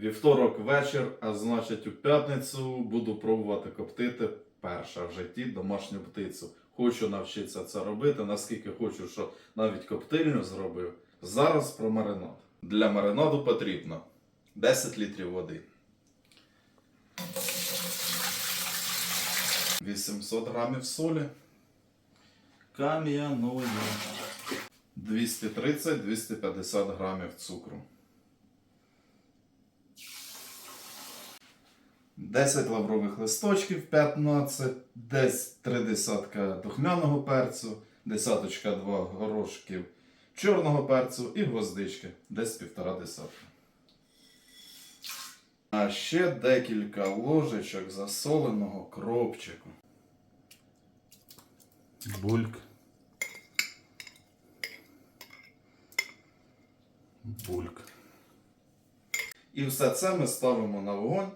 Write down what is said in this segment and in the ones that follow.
Вівторок вечір, а значить у п'ятницю буду пробувати коптити перша в житті домашню птицю. Хочу навчитися це робити, наскільки хочу, що навіть коптильню зробив. Зараз про маринад. Для маринаду потрібно 10 літрів води. 800 грамів солі. Кам'яної. 230-250 грамів цукру. 10 лаврових листочків, 15, десь 3 десятка духмяного перцю, десяточка 2 горошків чорного перцю і гвоздички, десь півтора десятка. А ще декілька ложечок засоленого кропчику. Бульк. Бульк. І все це ми ставимо на вогонь.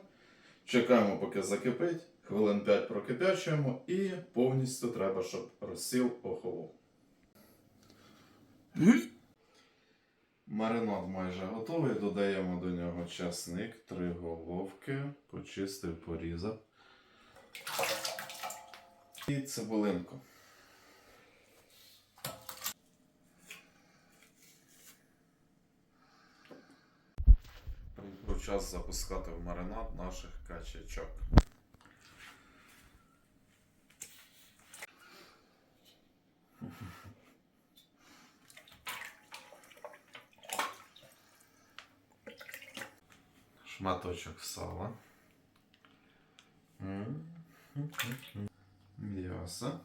Чекаємо, поки закипить, хвилин 5 прокипячуємо і повністю треба, щоб розсіл охолов. Маринад майже готовий. Додаємо до нього часник, три головки, почистив, порізав. І цибулинку. Час запускати в маринад наших качечок. Шматочок сала. М'ясо.